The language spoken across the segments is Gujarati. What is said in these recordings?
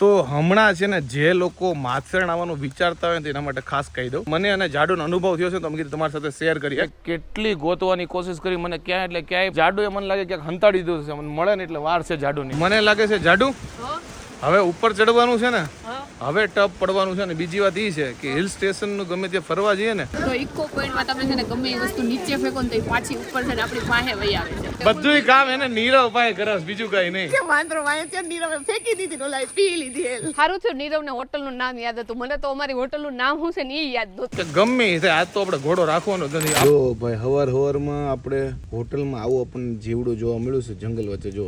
તો હમણાં છે ને જે લોકો માથેરણ આવવાનું વિચારતા હોય ને એના માટે ખાસ કહી દઉં. મને અને જાડુનો અનુભવ થયો છે તો મેં કીધું તમારી સાથે શેર કરીએ. કેટલી ગોતવાની કોશિશ કરી મને ક્યાંય એટલે ક્યાંય જાડુએ મને લાગે ક્યાંક હંતાડી દીધું છે મને મળે ને એટલે વાર છે જાડુની. મને લાગે છે જાડુ? હવે ઉપર ચડવાનું છે ને? હવે ટપ પડવાનું છે ને. બીજી વાત એ છે કે હિલ સ્ટેશનનું ગમે ત્યાં ફરવા જઈએ ને. તો ઇકો પોઈન્ટમાં તમે છે ને ગમે એ વસ્તુ નીચે ફેંકો ને તો પાછી ઉપર છે ને આપણી પાસે વહી આવે છે. બધું કામ એને નીરવ પાસે કરસ બીજું કઈ નહીં. કે વાંદરો વાય છે? નીરવ ફેંકી દીધી ઓલા પી લીધી સારું થયું હોટલનું નામ યાદ હતું. મને તો અમારી હોટલનું નામ શું છે ને એ યાદ નહોતું. ગમે એ થાય. આજ તો આપણે ઘોડો રાખવાનો જ નથી. જો ભાઈ હવાર હવારમાં આપણે હોટલમાં આવું આપણને જીવડું જોવા મળ્યું છે જંગલ વચ્ચે જો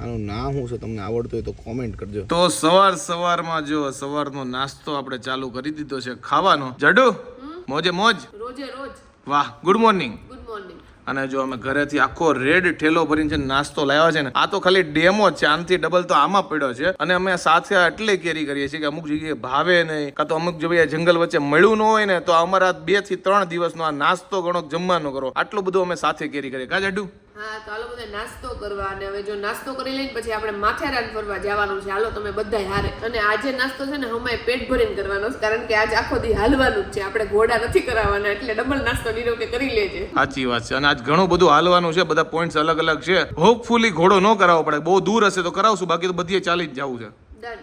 આનું નામ શું છે? તમને આવડતું હોય તો કોમેન્ટ કરજો. તો સવાર સવારમાં જો સવારનો નાસ્તો આપણે ચાલુ કરી દીધો છે ખાવાનો. જડુ? મોજે મોજ? રોજે રોજ. વાહ ગુડ મોર્નિંગ ગુડ મોર્નિંગ અને જો અમે ઘરેથી આખો રેડ ઠેલો ભરીને છે નાસ્તો લાવ્યા છે ને આ તો ખાલી ડેમો જ છે. આનથી ડબલ તો આમાં પડ્યો છે. અને અમે સાથે એટલે કેરી કરીએ છીએ કે અમુક જગ્યાએ ભાવે નહીં કાં તો અમુક જગ્યાએ જંગલ વચ્ચે મળ્યું ન હોય ને તો અમારા બેથી ત્રણ દિવસનો આ નાસ્તો ગણો જમવાનો કરો. આટલું બધું અમે સાથે કેરી કરીએ. કા જાડુ? હા તો હાલો બધા નાસ્તો કરવા અને હવે જો નાસ્તો કરી લઈને પછી આપણે માથેરાન ફરવા જવાનું છે. હાલો તમે બધા હારે. અને આજે નાસ્તો છે ને હમાય પેટ ભરીને કરવાનો છે કારણ કે આજ આખો દી હાલવાનું જ છે. આપણે ઘોડા નથી કરાવવાના એટલે ડબલ નાસ્તો નીરવ કે કરી લેજે. સાચી વાત છે. અને આજ ઘણું બધું હાલવાનું છે બધા પોઈન્ટ્સ અલગ અલગ છે. હોપફુલી ઘોડો ન કરાવવો પડે. બહુ દૂર હશે તો કરાવશું બાકી તો બધીએ ચાલી જ જવું છે.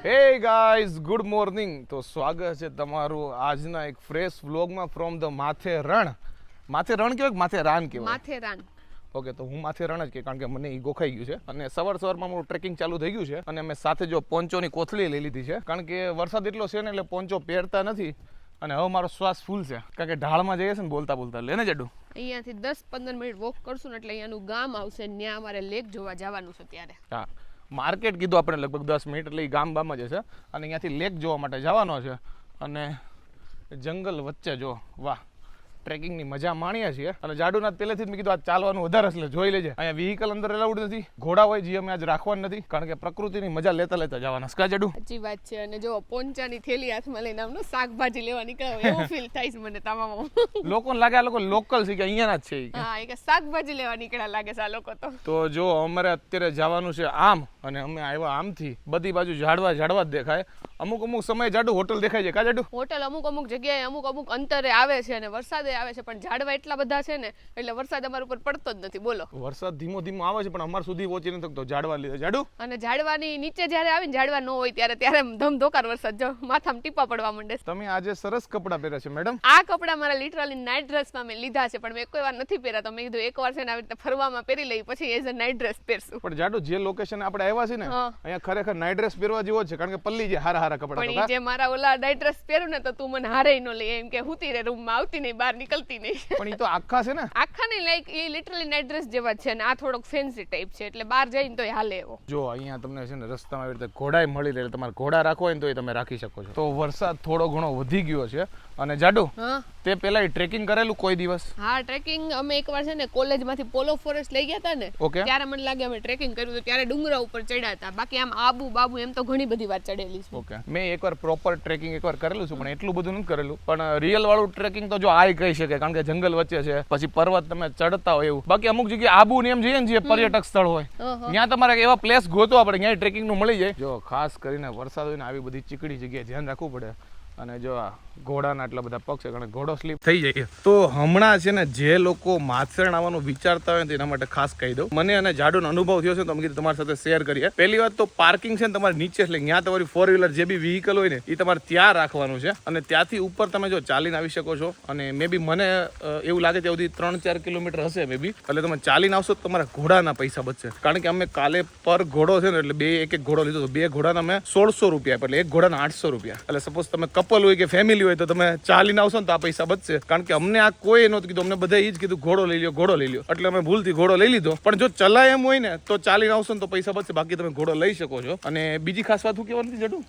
હે ગાઈઝ ગુડ મોર્નિંગ તો સ્વાગત છે તમારું આજના એક ફ્રેશ વ્લોગમાં ફ્રોમ ધ માથે રણ માથે રણ કહેવાય કે માથે રાન કહેવાય માથેરાન. ઓકે તો હું માથે રણ જ કે કારણ કે મને એ ગોખાઈ ગયું છે. અને સવાર સવારમાં મારું ટ્રેકિંગ ચાલુ થઈ ગયું છે અને મેં સાથે જો પોંચોની કોથળી લઈ લીધી છે. કારણ કે વરસાદ એટલો છે ને એટલે પોંચો પહેરતા નથી અને હવે મારો શ્વાસ ફૂલ છે. કારણ કે ઢાળમાં જઈએ છે ને બોલતા બોલતા. લેને જડું. અહીંયાથી દસ પંદર મિનિટ વોક કરશું ને એટલે અહીંયાનું ગામ આવશે ત્યાં અમારે લેક જોવા જવાનું છે ત્યારે. હા. માર્કેટ કીધું આપણે લગભગ દસ મિનિટ એટલે એ ગામ બામ જ છે અને અહીંયાથી લેક જોવા માટે જવાનો છે. અને જંગલ વચ્ચે જો વાહ. ટ્રેકિંગની મજા માણીએ છીએ. અને જાડુનાથ પહેલેથી જ મેં કીધું આ ચાલવાનું વધારે એટલે જોઈ લેજે. અહીંયા વ્હીકલ અંદર એલાઉડ નથી ઘોડા હોય જે અમે આજ રાખવાના નથી કારણ કે પ્રકૃતિની મજા લેતા લેતા જવાના. સ્કા જાડુ? સાચી વાત છે અને જો પોંચાની થેલી હાથમાં લઈને આમનું શાકભાજી લેવા નીકળ્યો એવું ફીલ થાય છે મને તમામ. લોકોને લાગે આ લોકો લોકલ છે કે અહીંયાના જ છે હા એ કે શાકભાજી લેવા નીકળ્યા લાગે છે આ લોકો તો. તો જો અમારે અત્યારે જવાનું છે આમ અને અમે આવ્યા આમથી બધી બાજુ ઝાડવા ઝાડવા જ દેખાય. અમુક અમુક સમય જાડુ હોટલ દેખાય છે. કા જાડુ? હોટલ અમુક અમુક જગ્યાએ અમુક અમુક અંતરે આવે છે અને વરસાદે આવે છે પણ ઝાડવા એટલા બધા છે ને એટલે વરસાદ અમારા ઉપર પડતો જ નથી. બોલો. વરસાદ ધીમો ધીમો આવે છે પણ અમાર સુધી પહોંચી નથી શકતો ઝાડવા લીધે જાડુ? અને ઝાડવાની નીચે જ્યારે આવે ને ઝાડવા ન હોય ત્યારે ત્યારે ધમધોકાર વરસાદ. જો માથામાં ટીપા પડવા માંડે તમે આજે સરસ કપડાં પહેર્યા છે મેડમ. આ કપડાં મારા લિટરલી નાઇટ ડ્રેસમાં મેં લીધા છે પણ મેં કોઈ વાર નથી પહેર્યા. તો મેં કીધું એક વાર છે ને આવી રીતે ફરવામાં પહેરી લઈ પછી એઝ અ નાઇટ ડ્રેસ પહેરશું. પણ જાડુ જે લોકેશન આપણે આવ્યા છે ને અહીંયા ખરેખર નાઇટ ડ્રેસ પહેરવા જેવો છે કારણ કે પલ્લી જે હારા હારા કપડાં કપડા તો ઈ જે મારા ઓલા નાઇટ ડ્રેસ પહેરું ને તો તું મને હારે ન લે એમ કે હુતી રે રૂમમાં આવતી નહીં બહાર નીકળતી નહીં. પણ એ તો આખા છે ને? આખા નહીં લાઈક એ લિટરલી નાઈટ ડ્રેસ જેવા છે ને આ થોડોક ફેન્સી ટાઈપ છે એટલે બહાર જઈને તો હાલે એવો. જો અહીંયા તમને છે ને રસ્તામાં આવી રીતે ઘોડાય મળી રહે તમારે ઘોડા રાખવો હોય ને તો એ તમે રાખી શકો છો. તો વરસાદ થોડો ઘણો વધી ગયો છે અને જાડુ તે પેલા ટ્રેકિંગ કરેલું કોઈ દિવસ? હા ટ્રેકિંગ અમે એકવાર છે ને કોલેજમાંથી પોલો ફોરેસ્ટ લઈ ગયા હતા ને ત્યારે મને લાગે અમે ટ્રેકિંગ કર્યું હતું ત્યારે ડુંગરા ઉપર ચડ્યા હતા બાકી આમ આબુ બાબુ એમ તો ઘણી બધી વાર ચડેલી છે. ઓકે. મેં એકવાર પ્રોપર ટ્રેકિંગ એકવાર કરેલું છે પણ એટલું બધું નથી કરેલું. પણ રિયલ વાળું ટ્રેકિંગ તો જો આય કહી શકે કારણ કે જંગલ વચ્ચે છે પછી પર્વત તમે ચડતા હોય એવું. બાકી અમુક જગ્યાએ આબુ ને એમ જઈએ ને જે પર્યટક સ્થળ હોય ત્યાં તમારે એવા પ્લેસ ગોતવા પડે ત્યાં ટ્રેકિંગનું મળી જાય. જો ખાસ કરીને વરસાદ હોય ને આવી બધી ચીકડી જગ્યાએ ધ્યાન રાખવું પડે. અને જો આ ઘોડાના આટલા બધા પગ છે કારણ ઘોડો સ્લીપ થઈ જાય તો હમણાં છે ને જે લોકો માથેરણ આવવાનું વિચારતા હોય ને એના માટે ખાસ કહી દઉં. મને અને જાડુનો અનુભવ થયો છે તો અમે તમારી સાથે શેર કરીએ. પહેલી વાત તો પાર્કિંગ છે ને તમારે નીચે એટલે ત્યાં તમારી ફોર વ્હીલર જે બી વ્હીકલ હોય ને, એ તમારે ત્યાં રાખવાનું છે. અને ત્યાંથી ઉપર તમે જો ચાલીને આવી શકો છો. અને મે બી મને એવું લાગે ત્યાં સુધી ત્રણ ચાર કિલોમીટર હશે મે બી. એટલે તમે ચાલીને આવશો તો તમારા ઘોડાના પૈસા બચશે. કારણ કે અમે કાલે પર ઘોડો છે ને, એટલે બે એક એક ઘોડો લીધો બે ઘોડાના મેં સોળસો રૂપિયા. એટલે એક ઘોડાના આઠસો રૂપિયા. એટલે સપોઝ તમે કપલ હોય કે ફેમિલી હોય તો તમે ચાલીને આવશો ને તો આ પૈસા બચશે. કારણ કે અમને આ કોઈ નહોતું કીધું. અમને બધા એ જ કીધું ઘોડો લઈ લ્યો ઘોડો લઈ લ્યો. એટલે અમે ભૂલથી ઘોડો લઈ લીધો. પણ જો ચલાય એમ હોય ને તો ચાલીને આવશો ને તો પૈસા બચશે. બાકી તમે ઘોડો લઈ શકો છો. અને બીજી ખાસ વાત શું કહેવાની જડું?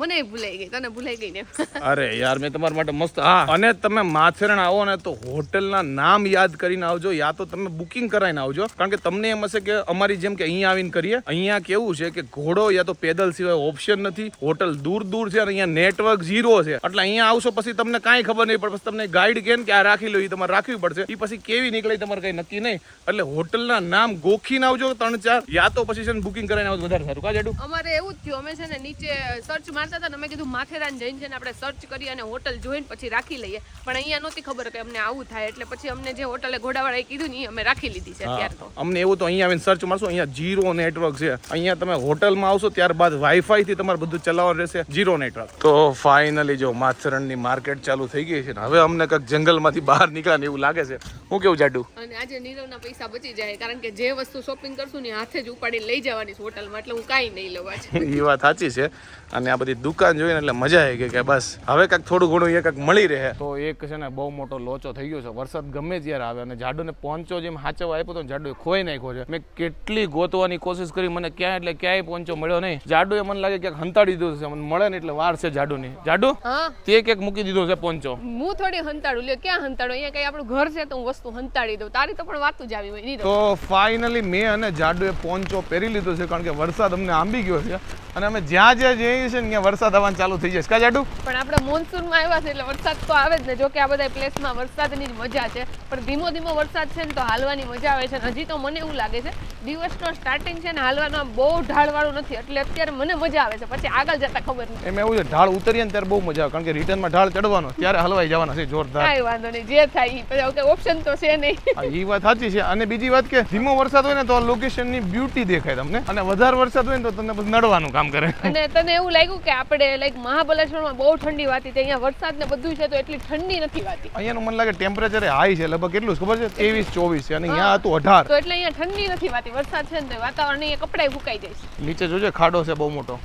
મને ભૂલાઈ ગઈ તને ભૂલાઈ ગઈ ને. અરે યાર મેં તમારા માટે મસ્ત હા અને તમે માથેરણ આવો ને તો હોટલના નામ યાદ કરીને આવજો યા તો તમે બુકિંગ કરાવીને આવજો. કારણ કે તમને એમ હશે કે અમારી જેમ કે અહીંયા આવીને કરીએ. અહીંયા કેવું છે કે ઘોડો યા તો પેદલ સિવાય ઓપ્શન નથી. હોટલ દૂર દૂર છે અને અહીંયા નેટવર્ક લગભગ ઝીરો છે. એટલે અહીંયા આવશો પછી તમને કાંઈ ખબર નહીં પડે. પછી તમને ગાઈડ કે કે આ રાખી લો એ તમારે રાખવી પડશે. એ પછી કેવી નીકળે તમારે કઈ નક્કી નહીં. એટલે હોટલના નામ ગોખીને આવજો ત્રણ ચાર. યા તો પછી છે ને બુકિંગ કરાવીને આવજો વધારે સારું. કા અમારે એવું જ થયું. અમે છે ને નીચે સર્ચ મારતા હતા ને અમે કીધું માથેરાન જઈને છે ને આપણે સર્ચ કરી અને હોટલ જોઈને પછી રાખી લઈએ. પણ અહીંયા નહોતી ખબર કે અમને આવું થાય. એટલે પછી અમને જે હોટલે ઘોડાવાળાએ કીધું ને એ અમે રાખી લીધી છે અત્યારે તો. અમને એવું તો અહીંયા આવીને સર્ચ મારશો અહીંયા જીરો નેટવર્ક છે. અહીંયા તમે હોટલમાં આવશો ત્યારબાદ વાઈફાઈ થી તમારે બધું ચલાવવાનું રહેશે. જીરો નેટવર્ક તો ફાઇનલી જો માથરણની માર્કેટ ચાલુ થઈ ગઈ છે ને, હવે અમને કંઈક જંગલમાંથી બહાર નીકળ્યા એવું લાગે છે. હું કેવું જાડુ? અને આજે નીરવના પૈસા બચી જાય કારણ કે જે વસ્તુ શોપિંગ કરશું ને હાથે જ ઉપાડી લઈ જવાની છે હોટલમાં એટલે હું કાંઈ નહીં લેવા આજે. એ વાત સાચી છે. અને આ બધી દુકાન જોઈને એટલે મજા આવી ગઈ કે બસ હવે કાંઈક થોડું ઘણું એ કાંઈક મળી રહે. તો એક છે ને બહુ મોટો લોચો થઈ ગયો છે. વરસાદ ગમે ત્યારે આવે અને જાડુને પોંચો જેમ હાચવા આપ્યો તો જાડુ ખોઈ નાખ્યો છે. મેં કેટલી ગોતવાની કોશિશ કરી મને ક્યાં એટલે ક્યાંય પોંચો મળ્યો નહીં. જાડુએ મને લાગે ક્યાંક હંતાડી દીધું છે. મને મળે ને એટલે વાર છે જાડુની જાડુ હા. તે ક્યાંક મૂકી દીધો છે પોંચો. હું થોડી હંતાડું. લે ક્યાં હંતાડું? અહીંયા કઈ આપણું ઘર છે તો હું વસ્તુ હંતાડી દઉં. તારી તો પણ વાત જ આવી હોય તો ફાઇનલી મેં અને જાડુએ પોંચો પહેરી લીધો છે કારણ કે વરસાદ અમને આંબી ગયો છે. અને અમે જ્યાં જ્યાં જઈએ છીએ ને ત્યાં વરસાદ આવવાનું ચાલુ થઈ જશે કા જાડુ? પણ આપણે મોન્સૂનમાં આવ્યા છે એટલે વરસાદ તો આવે જ ને જો કે આ બધા પ્લેસમાં વરસાદની જ મજા છે. પણ ધીમો ધીમો વરસાદ છે ને તો હાલવાની મજા આવે છે હજી તો મને એવું લાગે છે દિવસનો સ્ટાર્ટિંગ છે ને હાલવાનો બહુ ઢાળવાળું નથી. એટલે અત્યારે મને મજા આવે છે પછી આગળ જતા ખબર નહીં એમ એવું છે ઢાળ ઉતરીએ ને ત્યારે બહુ મજા આવે કારણ કે રિટર્નમાં ઢાળ ચડવાનો ત્યારે હલવાઈ જવાના છે જોરદાર. કાંઈ વાંધો નહીં જે થાય એ પછી ઓપ્શન તો છે નહીં. ઈ વાત સાચી છે. અને બીજી વાત કે ધીમો વરસાદ હોય ને તો લોકેશનની બ્યુટી દેખાય તમને. અને વધારે વરસાદ હોય ને તો તમને બધું નડવાનું કામ કરે. અને તને એવું લાગ્યું કે આપણે લાઈક મહાબલેશ્વરમાં બહુ ઠંડી વાતી છે અહીંયા વરસાદ ને બધું છે તો એટલી ઠંડી નથી વાતી. અહીંયાનું મને લાગે ટેમ્પરેચર હાઈ છે લગભગ કેટલું ખબર છે? ત્રેવીસ ચોવીસ છે અને અહીંયા હતું અઢાર. તો એટલે અહીંયા ઠંડી નથી વાતી વરસાદ છે ને વાતાવરણ અહીંયા કપડાય ફૂકાઈ જાય છે. નીચે જોજે ખાડો છે બહુ મોટો.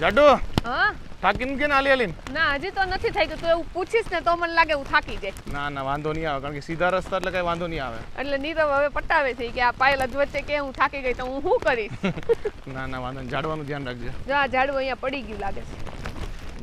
જાડો? હા. થાકીને કે ના લેલીન ના હજી તો નથી થઈ ગયું તું એવું પૂછીશ ને તો મને લાગે હું થાકી જાય. ના ના વાંધો નહીં આવે. કારણ કે સીધા રસ્તા એટલે કઈ વાંધો નહીં આવે. એટલે નીરવ હવે પટાવે છે કે આ પાયલ જ વચ્ચે કે હું થાકી ગઈ તો હું શું કરીશ? ના ના વાંધો નહીં. ઝાડવાનું ધ્યાન રાખજે. જો આ ઝાડવું અહીંયા પડી ગયું લાગે છે.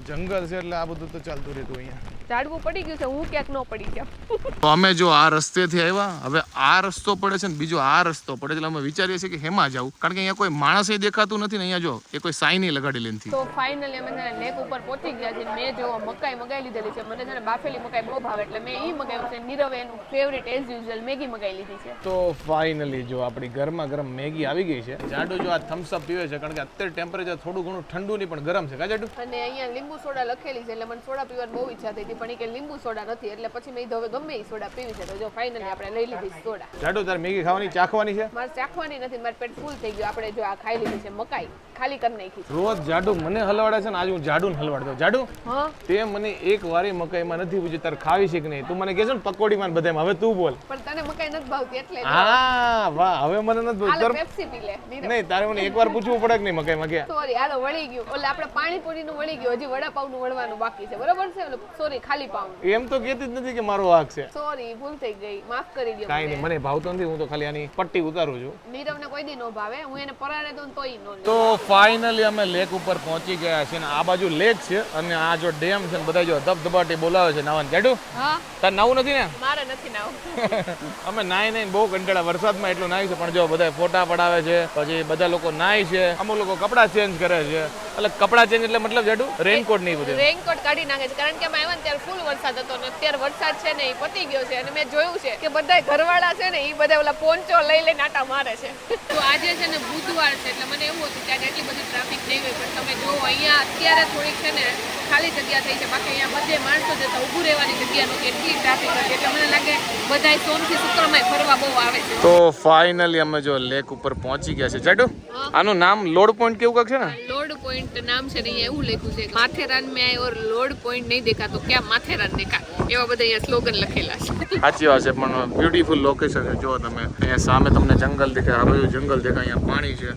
જંગલ છે એટલે આ બધું તો ચાલતું રહેતું અહીંયા. ઝાડવું પડી ગયું છે હું ક્યાંક ન પડી ગયા તો અમે જો આ રસ્તેથી આવ્યા હવે આ રસ્તો પડે છે ને બીજો આ રસ્તો પડે એટલે અમે વિચારીએ છીએ કે હેમાં જાવ કારણ કે અહીંયા કોઈ માણસે દેખાતું નથી ને અહીંયા જો એ કોઈ સાઈની લગાડી લેતી તો ફાઇનલી અમે છે ને લેક ઉપર પહોંચી ગયા છે મેં જો મકાઈ મગાઈ લીધેલી છે મને છે ને બાફેલી મકાઈ બહુ ભાવે એટલે મેં એ મગાવ્યું છે નીરવે એનું ફેવરેટ એઝ યુઝ્યુઅલ મેગી મગાઈ લીધી છે. તો ફાઇનલી જો આપણી ગરમા ગરમ મેગી આવી ગઈ છે. જાડુ જો આ થમ્સ અપ પીવે છે કારણ કે અત્યારે ટેમ્પરેચર થોડું ઘણું ઠંડુ નહીં પણ ગરમ છે. કાજાડુ અને અહીંયા લીંબુ સોડા લખેલી છે એટલે મને સોડા પીવાની બહુ ઈચ્છા થઈ હતી પણ એ કે લીંબુ સોડા નથી એટલે પછી મેં હવે ગમે એ સોડા પીવી છે. તો જો ફાઇનલી આપણે લઈ લીધી સોડા. જાડુ તાર મેગી ખાવાની ચાખવાની છે? મારે ચાખવાની નથી મારું પેટ ફૂલ થઈ ગયું. આપણે જો આ ખાઈ લીધી છે મકાઈ ખાલી કરી નાખી રોજ જાડુ મને હલવાડે છે ને આજે હું જાડુને હલવાડતો. જાડુ તે મને એક વારી મકાઈમાં નથી પૂછ્યું તારે ખાવી છે કે નહીં? તું મને કહે છે ને પકોડીમાં ને બધામાં. હવે તું બોલ. પણ તને મકાઈ નથી ભાવતી એટલે હા વાહ હવે મને નથી ભાવતી. પેપ્સી પી લે નહીં તારે મને એકવાર પૂછવું પડે કે નહીં મકાઈમાં કે? સોરી હાલો વળી ગયું. એટલે આપણે પાણીપુરી નું વળી ગયું. હજી વડાપાવનું વળવાનું બાકી છે. બરોબર છે? સોરી ખાલી પાવ એમ તો કહેતી જ નથી કે મારો વાક છે. સોરી ભૂલ થઈ ગઈ. માફ કરી દો કાઈ નહીં મને ભાવતો નથી હું તો ખાલી આની પટ્ટી ઉતારું છું. નીરવને કોઈ દી નો ભાવે. હું એને પરાણે દઉં તોય નો તો ફાઇનલી અમે લેક ઉપર પહોંચી ગયા છે ને આ બાજુ લેક છે અને આ જો ડેમ છે ને બધા જો ધબધબાટી બોલાવે છે નાવાનું. કેડું હા. તાર નવું નથી ને? મારે નથી નાવું. અમે નાઈ નાઈ બહુ કંટાળા. વરસાદમાં એટલું નાહી છે પણ જો બધા ફોટા પડાવે છે પછી બધા લોકો નાય છે. અમુક લોકો કપડાં ચેન્જ કરે છે. એટલે કપડાં ચેન્જ એટલે મતલબ જાડુ રેનકોટ નહીં બધું. રેઇનકોટ કાઢી નાખે છે. કારણ કે અમે આવ્યા ફૂલ વરસાદ હતો ને અત્યારે વરસાદ છે ને એ પતી ગયો છે અને મેં જોયું છે કે બધા ઘરવાળા છે ને એ બધા ઓલા પોંચો લઈ લઈને આટા મારે છે. તો આજે છે ને બુધવાર છે એટલે મને એવું હતું કે આજે એટલી બધી ટ્રાફિક નહીં હોય પણ તમે જો અહીંયા અત્યારે થોડીક છે ને ખાલી જગ્યા થઈ છે. બાકી અહીંયા બધે માણસો જતા ઊભું રહેવાની જગ્યા નું એટલી ટ્રાફિક હતી એટલે મને લાગે બધા સોમથી શુક્રમાં ફરવા બહુ આવે છે. તો ફાઇનલી અમે જો લેક ઉપર પહોંચી ગયા છે. જાડુ આનું નામ લોડ પોઈન્ટ કેવું કાંક છે ને? લોડ પોઈન્ટ નામ છે ને અહીંયા એવું લખ્યું છે માથેરાન મેં આયો લોડ પોઈન્ટ નહીં દેખા તો ક્યાં માથેરાન દેખા એવા બધા અહીંયા સ્લોગન લખેલા છે. સાચી વાત છે પણ બ્યુટીફુલ લોકેશન છે. જો તમે અહીંયા સામે તમને જંગલ દેખાય આ બાજુ જંગલ દેખાય અહીંયા પાણી છે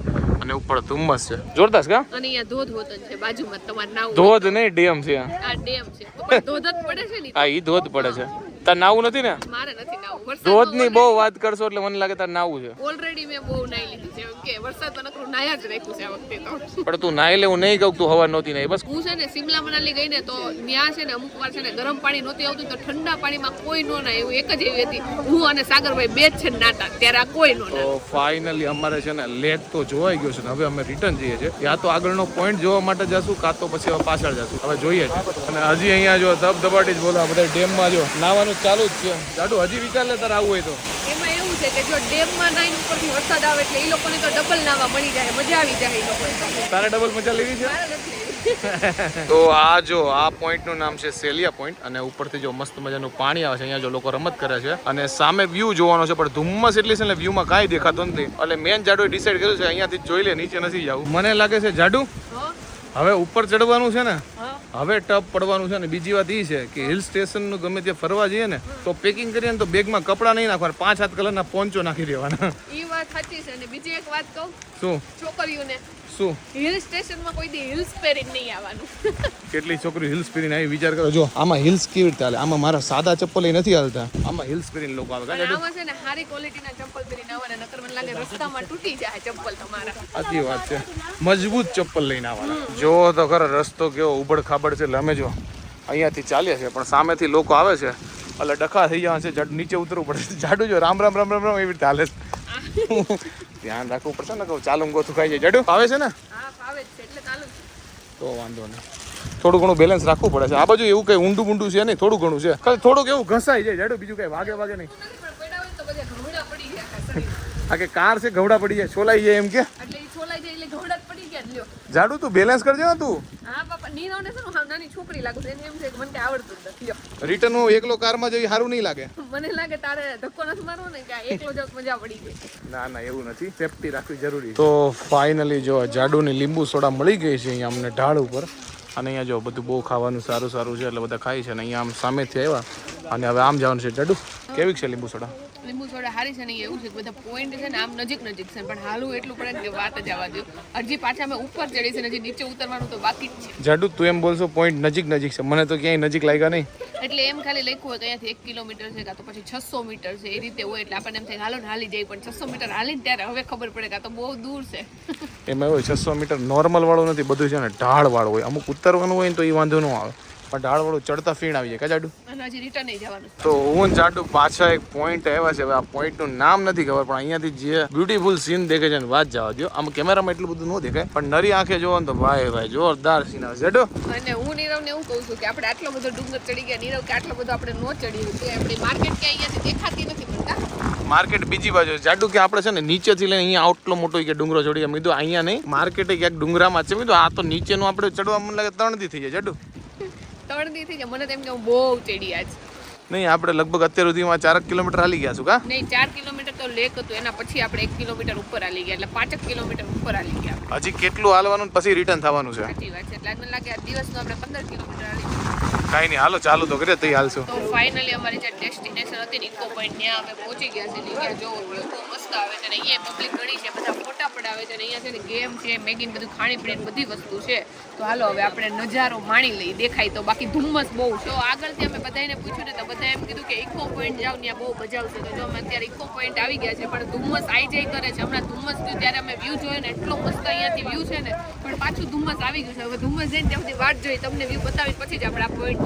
અને ઉપર ધુમ્મસ છે. જોરદાર છે કા? અને અહીંયા ધોધ વતન છે બાજુમાં તમારે નાવ ધોધ નહીં ડેમ છે આ. ડેમ છે. તો ધોધ જ પડે છે ને? આ ઈ ધોધ પડે છે. તાર નાવું નથી ને? મારે નથી નાવું. વરસાદ બહુ વાત કરશો એટલે મને લાગે તાર નાવું છે. ઓલરેડી મેં બહુ નાઈ લીધું છે. કે તો નકરું નાયા જ રાખ્યું છે આ વખતે તો. પણ તું નાઈ લે હું નહીં કહું તું હવા નહોતી નહીં બસ હું છે ને સિમલા મનાલી ગઈ ને તો ત્યાં છે ને અમુક વાર છે ને ગરમ પાણી નહોતું આવતું તો ઠંડા પાણીમાં કોઈ નો ના એવું એક જ એવી હતી. હું અને સાગરભાઈ બે જ છે નાતા ત્યારે આ કોઈ નો તો ફાઇનલી અમારે છે ને લેક તો જોવાઈ ગયો છે ને હવે અમે રિટર્ન જઈએ છીએ. યા તો આગળનો પોઈન્ટ જોવા માટે જશું કાં તો પછી પાછળ જશું. હવે જોઈએ. છે અને હજી અહીંયા જો ધબધબાટી જ બોલો બધા ડેમમાં જો નાવાનું ચાલુ જ છે. જાડુ હજી વિચાર લે તારે આવવું હોય તો. એમાં એવું છે કે જો ડેમમાં નાઈન ઉપરથી વરસાદ આવે એટલે એ લોકોને તો ડબલ નાવા મળી જાય મજા આવી જાય એ લોકોને તારે ડબલ મજા લેવી છે. તો આ જો આ પોઈન્ટનું નામ છે સેલિયા પોઈન્ટ અને ઉપરથી જો મસ્ત મજાનું પાણી આવે છે અહીંયા જો લોકો રમત કરે છે. અને સામે વ્યૂ જોવાનો છે પણ ધુમ્મસ એટલી છે ને વ્યૂમાં કાંઈ દેખાતો નથી. એટલે મેન જાડુએ ડિસાઈડ કર્યું છે અહીંયાથી જોઈ લે નીચે નથી જવું. મને લાગે છે જાડુ? હવે ઉપર ચડવાનું છે ને? હવે ટપ પડવાનું છે ને. બીજી વાત એ છે કે હિલ સ્ટેશનનું ગમે ત્યાં ફરવા જઈએ ને તો પેકિંગ કરીએ ને તો બેગમાં કપડાં નહીં નાખવાના પાંચ હાથ કલરના પોંચો નાખી દેવાના. એ વાત સાચી છે. અને બીજી એક વાત કહું. શું? છોકરીઓને. શું? હિલ સ્ટેશનમાં કોઈ દી હિલ્સ પહેરીને નહીં આવવાનું. કેટલી છોકરી હિલ્સ પહેરીને આવી વિચાર કરો. જો આમાં હિલ્સ કેવી રીતે હાલે? આમાં મારા સાદા ચપ્પલ નથી હાલતા. આમાં હિલ્સ પહેરીને લોકો આવે. અને આમાં છે ને સારી ક્વોલિટીના ચપ્પલ પહેરીને આવવાના નકર મને લાગે રસ્તામાં તૂટી જાય ચપ્પલ તમારા. સાચી વાત છે. મજબૂત ચપ્પલ લઈને આવવાના. જો તો ખરો રસ્તો કેવો ઉબડ ખાબડ છે. એટલે અમે જો અહીંયાથી ચાલીએ છીએ પણ સામેથી લોકો આવે છે. એટલે ડખા થઈ જવાના છે નીચે ઉતરવું પડે છે. જાડુ જો રામ રામ રામ રામ રામ એવી રીતે હાલે છે. ધ્યાન રાખવું પડશે ને કહું ચાલુ ગોથું ખાઈ જાય. જાડુ? આવે છે ને. તો વાંધો નહીં. થોડું ઘણું બેલેન્સ રાખવું પડે છે. આ બાજુ એવું કઈ ઊંડું ઊંડું છે નહીં? થોડું ઘણું છે. ખાલી થોડુંક એવું ઘસાઈ જાય. જાડુ બીજું કઈ વાગે વાગે નહીં. આ કે કાર છે? ગવડા પડી જાય? છોલાઈ જાય એમ કે એટલે ઈ છોલાઈ જાય એટલે ઘોડા જ પડી ગયા લ્યો જાડુ તું બેલેન્સ કરજે ને તું. હા બાપા નીરવને શું હાવ નાની છોકરી લાગુ છે એમ છે કે મને આવડતું નથી રિટર્ન હું એકલો કારમાં જઈ સારું નહીં લાગે. મને લાગે તારે ધક્કો નથી મારવો ને કે એકલો જ મજા પડી જાય ના ના એવું નથી. સેફટી રાખવી જરૂરી તો ફાઇનલી જો જાડુની લીંબુ સોડા મળી ગઈ છે અહીંયા અમને ઢાળ ઉપર અને અહીંયા જો બધું બહુ ખાવાનું સારું સારું છે એટલે બધા ખાય છે અને અહીંયા આમ સામેથી આવ્યા અને હવે આમ જવાનું છે. જાડુ કેવી છે લીંબુ સોડા? લીંબુ સોડા હારી છે ને એવું છે કે બધા પોઈન્ટ છે ને આમ નજીક નજીક છે. પણ હાલું એટલું પડે કે વાત જ આવવા દો હજી પાછા અમે ઉપર ચડી છે હજી નીચે ઉતરવાનું તો બાકી જ છે. જાડુ તું એમ બોલશો પોઈન્ટ નજીક નજીક છે. મને તો ક્યાંય નજીક લાગ્યા નહીં. એટલે એમ ખાલી લખ્યું હોય કે અહીંયાથી એક કિલોમીટર છે કાં તો પછી છસો મીટર છે એ રીતે હોય એટલે આપણને એમ થાય હાલો ને હાલી જાય પણ છસો મીટર હાલી ત્યારે હવે ખબર પડે કે આ તો બહુ દૂર છે. એમાં એવું છસો મીટર નોર્મલ વાળું નથી બધું છે ને ઢાળ વાળું હોય. અમુક ઉતરવાનું હોય ને તો એ વાંધો ન આવે. પણ ઢાળ વાળું ચડતા ફીણ આવી જાય. કા જાડુ? અને હજી રિટર્ન જવાનું. તો હું ને જાડુ પાછા એક પોઈન્ટ આવ્યા છે. આ પોઈન્ટ પોઈન્ટનું નામ નથી ખબર પણ અહીંયાથી જે બ્યુટીફુલ સીન દેખે છે ને વાત જવા દો આમ કેમેરામાં એટલું બધું ન દેખાય પણ નરી આંખે જોવો ને તો ભાઈ ભાઈ જોરદાર સીન આવે છે. અને હું નીરવને એવું કહું છું કે આપણે આટલો બધો ડુંગર ચડી ગયા નીરવ કે આટલો બધો આપણે નો ચડી કે આપણે માર્કેટ કે અહીંયા દેખાતી નથી પડતા માર્કેટ બીજી બાજુ. જાડુ કે આપણે છે ને નીચેથી લઈને અહીંયા આટલો મોટો કે ડુંગરો ચડી ગયા કીધું અહીંયા નહીં. માર્કેટ ક્યાંક ડુંગરામાં છે. મીધું કીધું આ તો નીચેનું આપણે ચડવા મને લાગે ત્રણ દી થઈ જાય. જાડુ? ત્રણ દી થઈ જાય મને તેમ કે હું બહુ ચડી આજ. નહીં આપણે લગભગ અત્યાર સુધીમાં ચારક કિલોમીટર હાલી ગયા છું કા? નહીં ચાર કિલોમીટર તો લેક હતું. એના પછી આપણે એક કિલોમીટર ઉપર હાલી ગયા એટલે પાંચ કિલોમીટર ઉપર હાલી ગયા હજી કેટલું હાલવાનું પછી રિટર્ન થવાનું છે? સાચી વાત છે. એટલે મને લાગે આ દિવસનું આપણે પંદર કિલોમીટર હાલી ગયા. કાંઈ નહીં, હાલો, ચાલુ તો કરીએ તઈ હાલશું. તો ફાઇનલી અમારી જે ડેસ્ટિનેશન હતી ઇકો પોઈન્ટ ત્યાં અમે પહોંચી ગયા છે ને જો મસ્ત આવે છે ને, અહીંયા પબ્લિક ઘણી છે, બધા ફોટા પડાવે છે ને, અહીંયા છે ને ગેમ છે, મેગીન બધું ખાણી પીણી બધી વસ્તુ છે. તો હાલો, હવે આપણે નજારો માણી લઈ દેખાય તો, બાકી ધુમ્મસ બહુ છે. તો આગળથી અમે બધાને પૂછ્યું ને, તો બધા એમ કીધું કે ઇકો પોઈન્ટ જાવ ત્યાં બહુ મજા આવશે. તો જો અમે અત્યારે ઇકો પોઈન્ટ આવી ગયા છે, પણ ધુમ્મસ આઈ જાય કરે છે. હમણાં ધુમ્મસ થયું, ત્યારે અમે વ્યૂ જોયો ને, એટલો મસ્ત અહીંયાથી વ્યૂ છે ને, પણ પાછું ધુમ્મસ આવી ગયું છે. હવે ધુમ્મસ જઈને ત્યાં સુધી વાટ જોઈ તમને વ્યૂ બતાવી પછી જ આપણે આ આગળ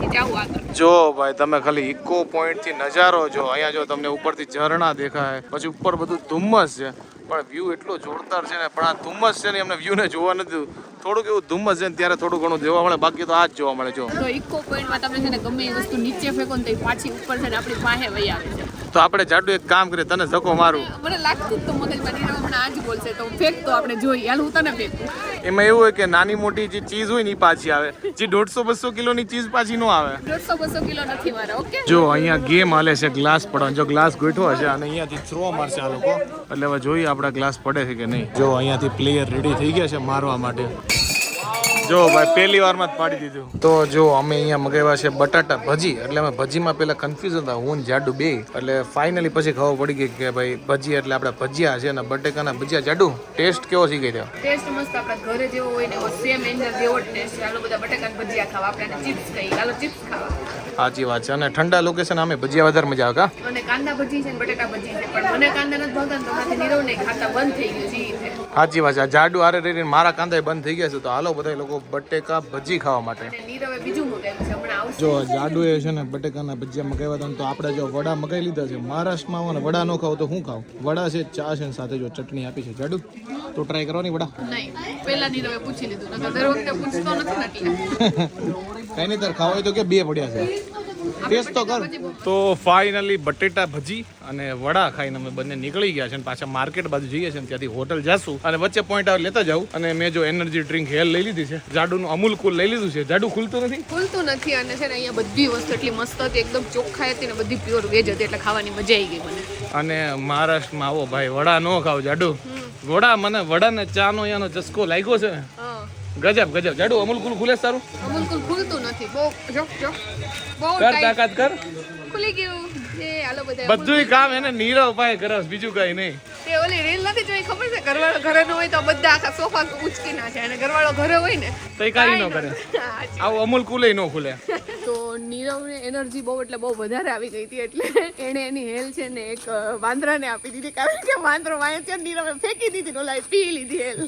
જો ભાઈ તમે ખાલી ઇકો પોઈન્ટથી નજારો જો. અહીંયા જો તમને ઉપરથી ઝરણા દેખાય. પછી ઉપર બધું ધુમ્મસ છે. પણ વ્યૂ એટલો જોરદાર છે ને પણ આ ધુમ્મસ છે ને એમને વ્યૂ ને જોવા નથી થોડુંક એવું ધુમ્મસ છે ને ત્યારે થોડું ઘણું જોવા મળે. બાકી તો આ જ જોવા મળે જો. ઇકો પોઈન્ટમાં તમે છે ને ગમે એ વસ્તુ નીચે ફેંકો ને તો પાછી ઉપર છે ને આપણી પાસે વહી આવે છે. તો આપણે જાડુ એક કામ કરીએ તને ધક્કો મારું. મને લાગતું તો મગજમાં નીરવ હમણાં આજ બોલશે તો ફેંક તો આપણે જોઈએ હાલ હું તને ફેંકું. એમાં એવું હોય કે નાની મોટી જે ચીઝ હોય ને પાછી આવે. જે દોઢસો બસો કિલોની ચીઝ પાછી ન આવે. દોઢસો બસો કિલો નથી મારા ઓકે? જો અહીંયા ગેમ હાલે છે ગ્લાસ પડવાનો જો ગ્લાસ ગોઠવો છે અને અહીંયાથી થ્રો મારશે આ લોકો. એટલે હવે જોઈએ આપણા ગ્લાસ પડે છે કે નહીં. જો અહીંયાથી પ્લેયર રેડી થઈ ગયા છે મારવા માટે. જો ભાઈ પહેલી વારમાં જ પાડી દીધું. તો જો અમે અહીંયા મગાવ્યા છે બટાટા ભજી. એટલે અમે ભજીમાં પેલા કન્ફ્યુઝ હતા. હું ને જાડુ બે. એટલે ફાઇનલી પછી ખબર પડી ગઈ કે ભાઈ ભજી એટલે આપણે ભજીયા છે અને બટેકાના ભજીયા. જાડુ ટેસ્ટ કેવો શીખી રહ્યો ટેસ્ટ મસ્ત આપણા ઘરે જેવો હોય ને એવો સેમ એન્જર જેવો ટેસ્ટ ચાલો બધા બટાકા ભજીયા ખાવા. આપણે ચિપ્સ ખાઈ ચાલો ચિપ્સ ખાવા. સાચી વાત છે. અને ઠંડા લોકેશન અમે ભજીયા વધારે મજા આવે કા? અને કાંદા ભજી છે ને બટાકા ભજી છે. પણ મને કાંદા નથી ભાવતા તો માથે નીરવ નહીં ખાતા બંધ થઈ ગયું છે સાચી વાત છે. જાડુ આરે રહીને મારા કાંદા બંધ થઈ ગયા છે. તો હાલો બધા લોકો બટેકા ભજી ખાવા માટે. જો જાડુ એ છે ને બટેકાના ભજીયા મગાવ્યા હતા તો આપણે જો વડા મગાવી લીધા છે. મહારાષ્ટ્રમાં આવો ને વડા ન ખાવ તો શું ખાવ? વડા છે ચા છે ને સાથે જો ચટણી આપી છે. જાડુ તો ટ્રાય કરવાની વડા. પહેલા નીરવે પૂછી લીધું દર વખતે પૂછતો નથી કઈ નહીં તાર ખાવા હોય તો કે બે પડ્યા છે. ટેસ્ટ તો કર. તો ફાઇનલી બટેટા ભજી અને વડા ખાઈને અમે બંને નીકળી ગયા છે અને પાછા માર્કેટ બાજુ જઈએ છીએ ત્યાંથી હોટલ જશું. અને વચ્ચે પોઈન્ટ આવે લેતા જાઉં. અને મેં જો એનર્જી ડ્રિંક હેલ લઈ લીધી છે. જાડુનું અમૂલ કુલ લઈ લીધું છે. જાડુ ખુલતું નથી? ખુલતું નથી અને છે ને અહીંયા બધી વસ્તુ એટલી મસ્ત હતી એકદમ ચોખ્ખાઈ હતી ને બધી પ્યોર વેજ હતી એટલે ખાવાની મજા આવી ગઈ મને. અને મહારાષ્ટ્રમાં આવો ભાઈ વડા ન ખાવ જાડુ. વડા મને વડા ને ચા નો અહીંયાનો ચસ્કો લાગ્યો છે. હા. ગજબ ગજબ. જાડુ અમુલ કુલ ખુલે સારું અમુલ કુલ ખુલતું નથી. બહુ જો જો. બહુ કર તાકાત કર. ખુલી ગયું. એ હાલો બધા બધું કામ એને નીરવ પાય કરસ બીજું કઈ નહીં. તે ઓલી રીલ નથી જોઈ ખબર છે? ઘરવાળો ઘરે નો હોય તો બધા આખા સોફા ઉચકી નાખે અને ઘરવાળો ઘરે હોય ને તો એ કારી. ન કરે. આવું અમૂલ કુલે ન ખુલે. નીરવને એનર્જી બહુ એટલે બહુ વધારે આવી ગઈ હતી. એટલે એણે એની હેલ છે ને એક વાંદરાને આપી દીધી. કારણ કે વાંદરો વાંચે છે નીરવે ફેંકી દીધી ઓલા પી લીધી હેલ.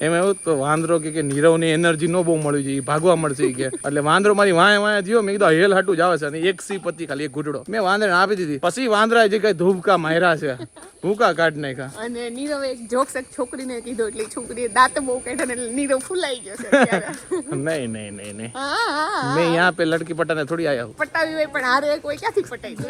એમ એવું તો વાંદરો કે નીરવની એનર્જી નો બહુ મળી છે ભાગવા મળશે કે. એટલે વાંદરો મારી વાંય વાંય થયો મેં કીધું હેલ હાટું જ આવે છે. અને એક સી પતી ખાલી એક ઘૂંટડો. મેં વાંદરાને આપી દીધી. પછી વાંદરા જે કઈ ધૂબકા માર્યા છે ભૂકા કાઢ નાખ્યા. અને નીરવે એક જોક્સ એક છોકરીને કીધો એટલે છોકરીએ દાંત બહુ કાઢ્યા એટલે નીરવ ફૂલાઈ ગયો છે નહીં નહીં નહીં નહીં. મેં યહાં પે લડકી પટાને થોડી આયા હું. પટાવી હોય પણ હારે કોઈ ક્યાંથી પટાઈ દે?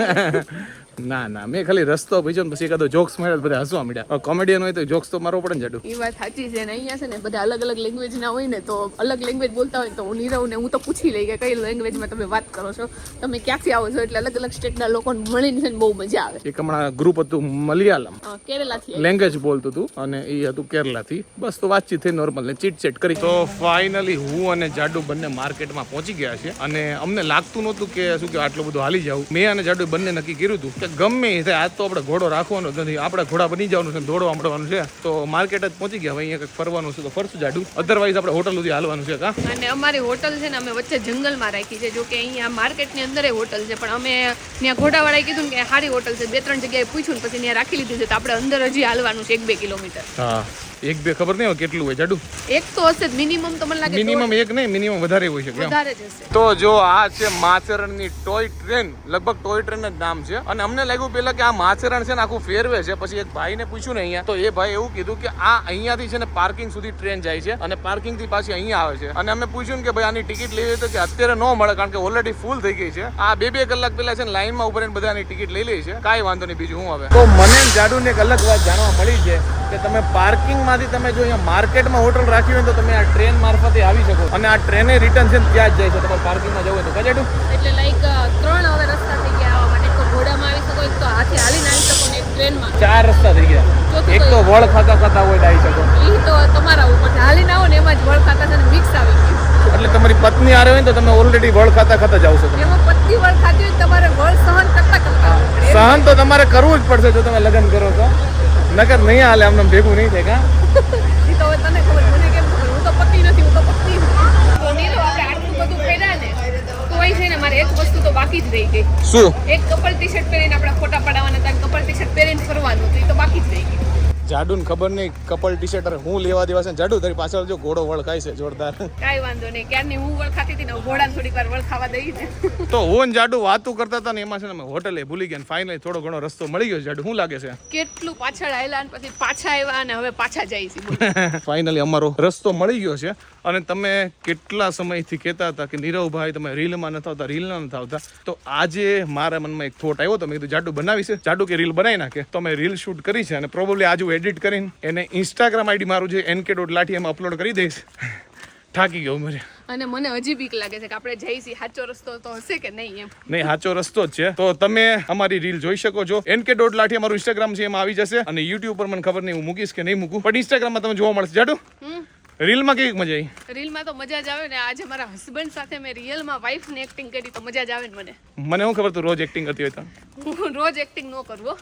ના ના મેં ખાલી રસ્તો પૂછ્યો ને પછી એકાદો જોક્સ મળ્યા બધા હસવા મળ્યા કોમેડિયન હોય તો જોક્સ તો મારવો પડે ને જાડુ. એ વાત સાચી છે ને અહીંયા છે ને બધા અલગ અલગ લેંગ્વેજ ના હોય ને તો અલગ લેંગ્વેજ બોલતા હોય તો હું નીરવ ને હું તો પૂછી લઈ કે કઈ લેંગ્વેજમાં તમે વાત કરો છો? તમે ક્યાંથી આવો છો? એટલે અલગ અલગ સ્ટેટના લોકોને મળીને છે ને બહુ મજા આવે. એક હમણાં ગ્રુપ હતું મલયાલમ. કેરલાથી લેંગ્વેજ બોલતું હતું અને એ હતું કેરલાથી. બસ તો વાતચીત થઈ નોર્મલ ને ચીટ ચેટ કરી. તો ફાઇનલી હું અને જાડુ બંને માર્કેટમાં પહોંચી ગયા છે અને અમને લાગતું નહોતું કે શું કે આટલું બધું હાલી જાવ મેં અને જાડુ બંને નક્કી કર્યું હતું કે ગમે થાય આજ તો આપણે ઘોડો રાખવાનો નથી આપણે ઘોડા બની જવાનું છે દોડવા મળવાનું છે. તો માર્કેટ જ પહોંચી ગયા હવે અહીંયા કંઈક ફરવાનું છે તો ફરશું જાડુ. અધરવાઇઝ આપણે હોટલ સુધી હાલવાનું છે કા? અને અમારી હોટલ છે ને અમે વચ્ચે જંગલમાં રાખી છે જો કે અહીંયા માર્કેટની અંદર હોટલ છે પણ અમે ત્યાં ઘોડાવાળાએ કીધું કે સારી હોટલ છે બે ત્રણ જગ્યાએ પૂછ્યું ને પછી ત્યાં રાખી લીધી છે તો આપણે અંદર હજી હાલવાનું છે એક બે કિલોમીટર. હા એક બે ખબર નહીં હોય કેટલું હોય જાડુ? એક તો હશે મિનિમમ તો મને લાગે મિનિમમ એક નહીં મિનિમમ વધારે હોય શકે વધારે જ હશે. તો જો આ છે માથેરણની ટોય ટ્રેન, લગભગ ટોય ટ્રેન જ નામ છે. અને અમને લાગ્યું પેલા કે આ માથેરણ છે ને આખું ફેરવે છે. પછી એક ભાઈને પૂછ્યું ને અહીંયા, તો એ ભાઈ એવું કીધું કે આ અહીંયાથી છે ને પાર્કિંગ સુધી ટ્રેન જાય છે અને પાર્કિંગથી પાછી અહીંયા આવે છે. અને અમે પૂછ્યું કે ભાઈ, આની ટિકિટ લેવી તો કે અત્યારે ન મળે, કારણ કે ઓલરેડી ફૂલ થઈ ગઈ છે. આ બે બે કલાક પહેલા છે ને લાઈનમાં ઉભરીને બધા બધાની ટિકિટ લઈ લે છે. કાંઈ વાંધો નહીં, બીજું હું હવે. તો મને જાડુ ને એક અલગ વાત જાણવા મળી છે કે તમે પાર્કિંગમાંથી તમે જો અહીંયા માર્કેટમાં હોટલ રાખી હોય તો તમે આ ટ્રેન મારફતે આવી શકો. અને આ ટ્રેને રિટર્ન છે ત્યાં જ જાય છે. તમારે પાર્કિંગમાં જવું હોય તો. એટલે લાઈક ત્રણ હવે રસ્તા થઈ ગયા આવવા માટે. તો ઘોડામાં આવી શકો એક તો હાથે હાલીને આવી શકો ને એક ટ્રેનમાં. ચાર રસ્તા થઈ ગયા. એક તો વળ ખાતા ખાતા હોય આવી શકો. એ તો તમારા ઉપર છે. હાલીને આવો ને એમાં જ વળ ખાતા ને મિક્સ આવી ગયું. એટલે તમારી પત્ની આરે હોય તો તમે ઓલરેડી વળ ખાતા ખાતા જાવ છો એમાં પત્ની વળ ખાતી હોય તમારે વળ સહન કરતા કરતા સહન તો તમારે કરવું જ પડશે જો તમે લગ્ન કરો તો નકર નહીં હાલે આમને ભેગું નહીં થાય કા? તો હવે તને ખબર મને કેમ ખબર? હું તો પતિ નથી હું તો પત્ની છું તો નીરવ આપણે આટલું બધું કર્યા ને મારે એક વસ્તુ તો બાકી જ રહી ગઈ. શું? એક કપલ ટી શર્ટ પહેરીને આપણે ફોટા પડાવવાના હતા કપલ ટી શર્ટ પહેરીને ફરવાનું હતું એ તો બાકી જ રહી ગઈ. જાડુ ને ખબર નહીં કપલ ટી શર્ટ હું લેવા દેવા છે જાડુ તારી પાછળ જો ઘોડો વળખાય છે જોરદાર. કાંઈ વાંધો નહીં ક્યારની હું વળખાતી હતી ને ઘોડાને થોડીક વાર વળખાવા દઈ ને. તો હું ને જાડુ વાતું કરતા હતા ને એમાં છે ને અમે હોટલે ભૂલી ગયા ફાઇનલી થોડો ઘણો રસ્તો મળી ગયો જાડુ. શું લાગે છે? કેટલું પાછળ આવેલા અને પછી પાછા આવ્યા અને હવે પાછા જાય છે ફાઇનલી અમારો રસ્તો મળી ગયો છે અને તમે કેટલા સમયથી કહેતા હતા કે નીરવભાઈ તમે રીલમાં નથી આવતા રીલમાં નથી આવતા. તો આજે મારા મનમાં એક થોટ આવ્યો તો મેં કીધું જાડુ બનાવી છે? જાડુ કે રીલ બનાવી નાખે? તો મેં રીલ શૂટ કરી છે અને પ્રોબેબલી આજે એડિટ કરીને એને ઇન્સ્ટાગ્રામ આઈડી મારું જે એનકે ડોટ લાઠી એમાં અપલોડ કરી દઈશ. થાકી ગયો મારે અને મને હજી બીક લાગે છે કે આપણે જઈશી સાચો રસ્તો તો હશે કે નહીં એમ? નહીં સાચો રસ્તો જ છે. તો તમે અમારી રીલ જોઈ શકો છો. એનકે ડોટ લાઠી અમારું ઇન્સ્ટાગ્રામ છે એમાં આવી જશે. અને યુટ્યુબ પર મને ખબર નહીં હું મૂકીશ કે નહીં મૂકું. પણ ઇન્સ્ટાગ્રામમાં તમે જોવા મળશે. જાડુ? રીલમાં કેવી મજા આવી? રીલમાં તો મજા જ આવે ને આજે મારા હસબન્ડ સાથે મેં રિયલમાં વાઈફને એક્ટિંગ કરી તો મજા જ આવે ને મને. મને શું ખબર તું રોજ એક્ટિંગ કરતી હોય તો? હું રોજ એક્ટિંગ ન કરવો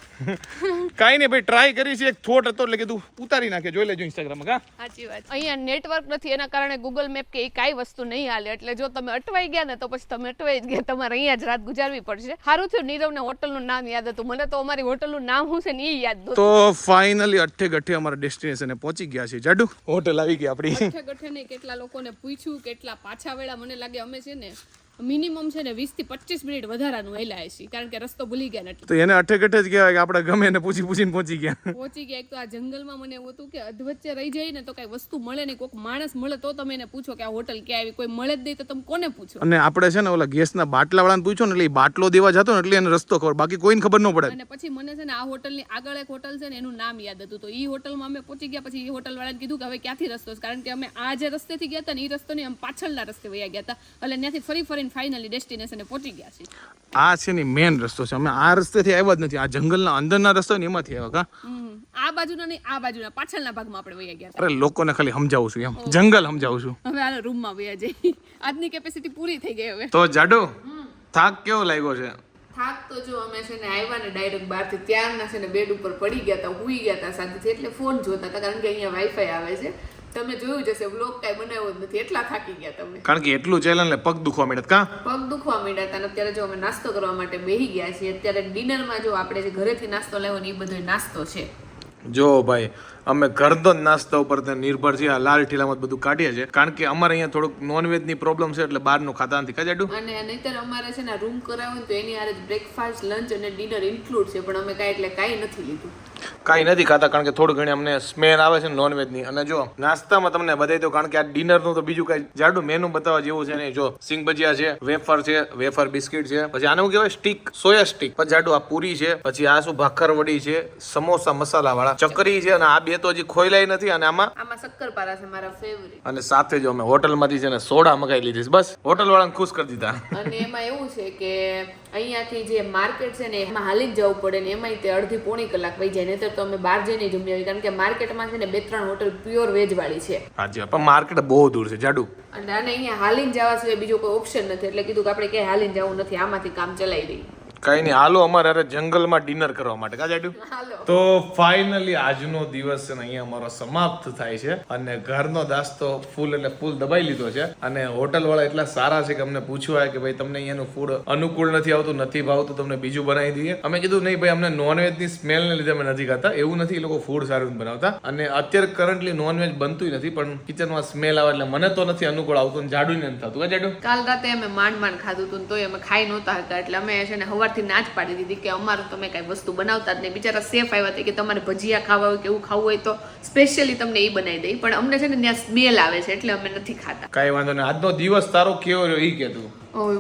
કાઈ કાંઈ નહીં ભાઈ ટ્રાય કરી છે. એક થોટ હતો એટલે કીધું ઉતારી નાખે. જોઈ લેજો ઇન્સ્ટાગ્રામ કા? સાચી વાત. અહીંયા નેટવર્ક નથી એના કારણે ગૂગલ મેપ કે એ કાઈ વસ્તુ નહીં હાલે. એટલે જો તમે અટવાઈ ગયા ને તો પછી તમે અટવાઈ જ ગયા. તમારે અહીંયા જ રાત ગુજારવી પડશે. સારું થયું નીરવને હોટલનું નામ યાદ હતું. મને તો અમારી હોટલનું નામ શું છે ને એ યાદ તો ફાઇનલી અઠે ગઠે અમારા ડેસ્ટિનેશને પહોંચી ગયા છે જાડુ? હોટલ આવી ગઈ આપણી. ગઠે ગઠે નહીં કેટલા લોકોને પૂછ્યું કેટલા પાછા વેળા મને લાગે અમે છે ને મિનિમમ છે ને વીસથી પચીસ મિનિટ વધારાનું હેલા છીએ કારણ કે રસ્તો ભૂલી ગયા ને એટલે તો એને અઠ્ઠે જ કહેવાય કે આપણે ગમે એને પૂછી પૂછીને પહોંચી ગયા. પહોંચી ગયા. એક તો આ જંગલમાં મને એવું હતું કે અધવચ્ચે રહી જાય ને તો કઈ વસ્તુ મળે નહીં. કોઈક માણસ મળે તો તમે એને પૂછો કે આ હોટલ ક્યાં આવી કોઈ મળે જ નહીં તો તમે કોને પૂછો? અને આપણે છે ને ઓલા ગેસના બાટલા વાળાને પૂછ્યો ને એટલે એ બાટલો દેવા જતો ને એટલે એને રસ્તો ખબર બાકી કોઈને ખબર ન પડે. અને પછી મને છે ને આ હોટલની આગળ એક હોટલ છે ને એનું નામ યાદ હતું. તો એ હોટલમાં અમે પહોંચી ગયા પછી એ હોટલ વાળાને કીધું કે હવે ક્યાંથી રસ્તો છે? કારણ કે અમે આ જે રસ્તેથી ગયા હતા ને એ રસ્તો અમે પાછળના રસ્તે વયા ગયા હતા. એટલે ત્યાંથી ફરી ફરીને ફાઇનલી ડેસ્ટિનેશને પહોંચી ગયા છીએ આ છે ને મેન રસ્તો છે. અમે આ રસ્તેથી આવ્યા જ નથી. આ જંગલના અંદરના રસ્તો ને એમાંથી આવ્યા કા. આ બાજુના નહીં આ બાજુના પાછળના ભાગમાં આપણે વયા ગયા અરે લોકોને ખાલી સમજાવું છું એમ. જંગલ સમજાવું છું. હવે આ રૂમમાં વયા જઈ આજની કેપેસિટી પૂરી થઈ ગઈ હવે. તો જાડો થાક કેવો લાગ્યો છે? થાક તો જો અમે છે ને આવ્યા ને ડાયરેક્ટ બહારથી ત્યારના છે ને બેડ ઉપર પડી ગયા હતા હુઈ ગયા હતા સાથે એટલે ફોન જોતા હતા કારણ કે અહીંયા વાઈફાઈ આવે છે. તમે જોયું જશે વ્લોગ કાંઈ બનાવ્યો જ નથી. એટલા થાકી ગયા તમે. કારણ કે એટલું ચેલેન્જ પગ દુખવા માંડ્યા કા? પગ દુખવા માંડ્યા અને અત્યારે જો અમે નાસ્તો કરવા માટે બેહી ગયા છીએ અત્યારે ડિનરમાં જો આપણે જે ઘરેથી નાસ્તો લેવો ને એ બધો નાસ્તો છે. જો ભાઈ અમે ગરદન નાસ્તા ઉપર નિર્ભર છીએ આ લાલ ઠીલામાં બધું કાઢીએ છીએ. કારણ કે અમારે અહીંયા થોડુંક નોનવેજની પ્રોબ્લેમ છે એટલે બહારનું ખાતા નથી. કાજાડુ અને નહીતર અમારે છે ને રૂમ કરાવ્યો તો એની આરે બ્રેકફાસ્ટ લંચ અને ડિનર ઇન્ક્લુડ છે પણ અમે કાંઈ એટલે કાંઈ નથી લીધું. કાંઈ નથી ખાતા કારણ કે થોડું ઘણી અમને સ્મેલ આવે છે નોનવેજની. અને જો નાસ્તામાં તમને બતાવી દો કારણ કે આ ડિનરનું તો બીજું કઈ. જાડું મેનુ બતાવવા જેવું છે ને જો સિંગ ભજીયા છે વેફર છે વેફર બિસ્કિટ છે પછી આનું કહેવાય? સ્ટીક સોયા સ્ટીક પછી જાડું આ પૂરી છે પછી આ શું ભાખર વડી છે સમોસા મસાલા વાળા ચકરી છે અને આ બે તો હજી ખોઈલાઈ નથી અને આમાં આમાં શક્કરપારા છે મારા ફેવરિટ અને સાથે જો અમે હોટલમાંથી છે ને સોડા મગાવી લીધી છે. બસ હોટલ વાળાને ખુશ કરી દીધા. અને એમાં એવું છે કે અહીંયાથી જે માર્કેટ છે ને એમાં હાલી જ જવું પડે ને એમાંય તે અડધી પોણી કલાક વહી જાય નહીતર તો અમે બહાર જઈને જમી આવી કારણ કે માર્કેટમાં છે ને બે ત્રણ હોટલ પ્યોર વેજ વાળી છે હાજી પણ માર્કેટ બહુ દૂર છે જાડુ. અને આને અહીંયા હાલીને જવા સિવાય બીજો કોઈ ઓપ્શન નથી એટલે કીધું કે આપણે ક્યાંય હાલીને જવું નથી આમાંથી કામ ચલાવી દઈએ. કઈ નહીં હાલો અમારે અરે જંગલમાં ડિનર કરવા માટે. કા તો ફાઇનલી આજનો દિવસ છે ને અહીંયા અમારો સમાપ્ત થાય છે અને ઘરનો દાસ્તો ફૂલ એટલે ફૂલ દબાઈ લીધો છે અને હોટલ વાળા એટલા સારા છે કે અમને પૂછ્યું કે ભાઈ તમને અહીંયાનું ફૂડ અનુકૂળ નથી આવતું નથી ભાવતું તમને બીજું બનાવી દઈએ. અમે કીધું નહીં ભાઈ અમને નોનવેજની સ્મેલ ને લીધે અમે નથી ખાતા. એવું નથી એ લોકો ફૂડ સારું બનાવતા. અને અત્યારે કરન્ટલી નોનવેજ બનતું નથી પણ કિચનમાં સ્મેલ આવે એટલે મને તો નથી અનુકૂળ આવતું જાડું નથી થતું. કાલ રાતે અમે માંડ માંડ ખાધું હતું તો અમે ખાઈ નહોતા હતા એટલે અમે છે ને સવારથી ના જ પાડી દીધી કે અમારું તમે કાંઈ વસ્તુ બનાવતા જ નહીં. બિચારા સેફ આવ્યા હતા કે તમારે ભજીયા ખાવા હોય કે એવું ખાવું હોય તો સ્પેશિયલી તમને એ બનાવી દઈ પણ અમને છે ને ત્યાં સ્મેલ આવે છે એટલે અમે નથી ખાતા. કાંઈ વાંધો નહીં. આજનો દિવસ તારો કેવો રહ્યો એ કહેતું.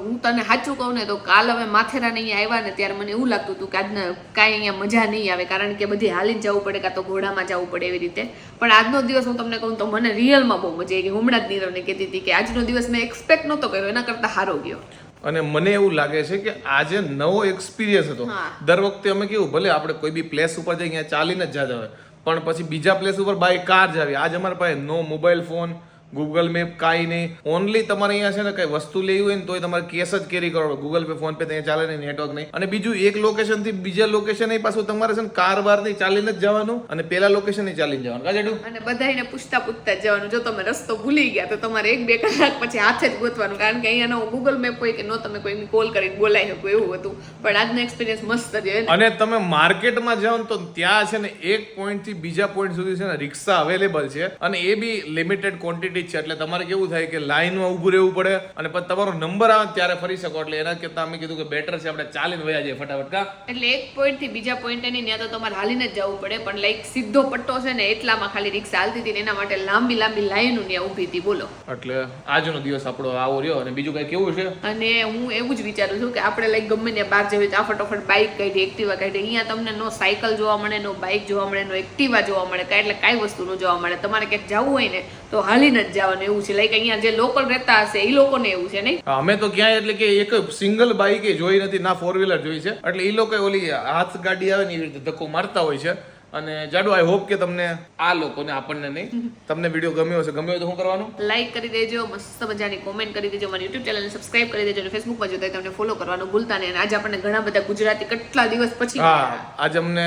હું તને સાચું કહું ને તો કાલ હવે માથેરાને અહીંયા આવ્યા ને ત્યારે મને એવું લાગતું હતું કે આજના કાંઈ અહીંયા મજા નહીં આવે. કારણ કે બધી હાલીને જવું પડે કાં તો ઘોડામાં જવું પડે એવી રીતે. પણ આજનો દિવસ હું તમને કહું તો મને રિયલમાં બહુ મજા આવી ગઈ. હમણાં જ નીરવને કહેતી હતી કે આજનો દિવસ મેં એક્સપેક્ટ નહોતો કર્યો. એના કરતાં સારો ગયો. અને મને એવું લાગે છે કે આજે નવો એક્સપિરિયન્સ હતો દર વખતે અમે કેવું ભલે આપણે કોઈ બી પ્લેસ ઉપર જઈએ ચાલીને જ જતા હોય પણ પછી બીજા પ્લેસ ઉપર બાય કાર જ આવી આજ અમારા પાસે no mobile phone Google map કાંઈ નહીં. ઓનલી તમારે અહીંયા છે ને કઈ વસ્તુ લેવી હોય ને તોય તમારે કેસ જ કેરી કરો ગૂગલ પે ફોન પે ત્યાં ચાલે નહીં નેટવર્ક નહીં. અને બીજું એક લોકેશનથી બીજા લોકેશન પાછું તમારે છે ને કાર બારથી ચાલીને જ જવાનું અને પેલા લોકેશન ચાલીને જવાનું. કાજેડું અને બધાને પૂછતા પૂછતા જવાનું. જો તમે રસ્તો ભૂલી ગયા તો તમારે એક બે કલાક પછી હાથે જ ગોતવાનું. કારણ કે અહીંયાનો ગૂગલ મેપ હોય કે ન તમે કોઈ કોલ કરીને બોલાવી શકો એવું હતું. પણ આજનો એક્સપિરિયન્સ મસ્ત છે અને તમે માર્કેટમાં જાઓ તો ત્યાં છે ને એક પોઈન્ટથી બીજા પોઈન્ટ સુધી છે ને રિક્ષા અવેલેબલ છે. અને એ બી લિમિટેડ ક્વોન્ટિટી છે એટલે તમારે કેવું થાય કે લાઈનમાં ઊભું રહેવું પડે અને પછી તમારો નંબર આવે ને ત્યારે ફરી શકો. એટલે એના કરતા અમે કીધું કે બેટર છે આપણે ચાલીને વયા જઈએ ફટાફટ કા? એટલે એક પોઈન્ટથી બીજા પોઈન્ટ એની ત્યાં તો તમારે હાલીને જ જવું પડે પણ લાઈક સીધો પટ્ટો છે ને એટલામાં ખાલી રિક્ષા હાલતી હતી એના માટે લાંબી લાંબી લાઈનો ત્યાં ઊભી હતી બોલો. એટલે આજનો દિવસ આપણો આવો રહ્યો અને બીજું કઈ કેવું છે? અને હું એવું જ વિચારું છું કે આપણે લાઈક ગમે ત્યાં બહાર જઈએ તો આ ફટોફટ બાઇક કાઢી એક્ટિવા કાઢી અહીંયા તમને નો સાયકલ જોવા મળે નો બાઇક જોવા મળે નો એક્ટિવા જોવા મળે કાંઈ એટલે કાંઈ વસ્તુ ન જોવા મળે. તમારે ક્યાંક જવું હોય ને તો હાલીને જ જવાનું એવું છે. લાઈક અહીંયા જે લોકલ રહેતા હશે એ લોકોને એવું છે નહીં? અમે તો ક્યાંય એટલે કે એક સિંગલ બાઈક જોઈ નથી ના ફોર વ્હીલર જોઈ છે. એટલે એ લોકો ઓલી હાથ ગાડી આવે ને એવી રીતે ધક્કો મારતા હોય છે. અને જાડુ આઈ હોપ કે તમને આ લોકોને આપણને નહીં. તમને વીડિયો ગમ્યો હશે. ગમ્યો તો શું કરવાનું? લાઈક કરી દેજો મસ્ત મજાની કોમેન્ટ કરી દેજો મારી યુટ્યુબ ચેનલને સબસ્ક્રાઇબ કરી દેજો અને ફેસબુકમાં જોતા તમને ફોલો કરવાનું ભૂલતા નહીં. અને આજે આપણને ઘણા બધા ગુજરાતી કેટલા દિવસ પછી હા આજે અમને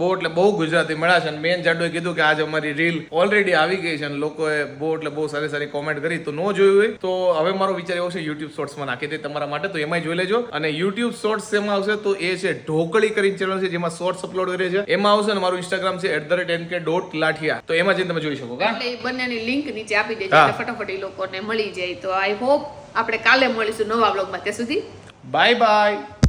બહુ એટલે બહુ ગુજરાતી મળ્યા છે. અને મેન જાડુએ કીધું કે આજે અમારી રીલ ઓલરેડી આવી ગઈ છે અને લોકોએ બહુ એટલે બહુ સારી સારી કોમેન્ટ કરી. તો ન જોયું હોય તો હવે મારો વિચાર એવો છે યુટ્યુબ શોર્ટ્સમાં નાખી દે તમારા માટે. તો એમાં જોઈ લેજો. અને યુટ્યુબ શોર્ટ્સ એમાં આવશે તો એ છે ઢોકળી કરીને ચેનલ છે જેમાં શોર્ટ્સ અપલોડ કરે છે. એમાં આવશે અને મારું ઇન્સ્ટાગ્રામ છે at the rate N K dot Lathiya તો એમાં જઈને તમે જોઈ શકો કા? એટલે એ બંનેની લિંક નીચે આપી દેજો એટલે ફટાફટ એ લોકોને મળી જાય. તો આઈ હોપ આપણે કાલે મળીશું નવા બ્લોગમાં ત્યાં સુધી બાય બાય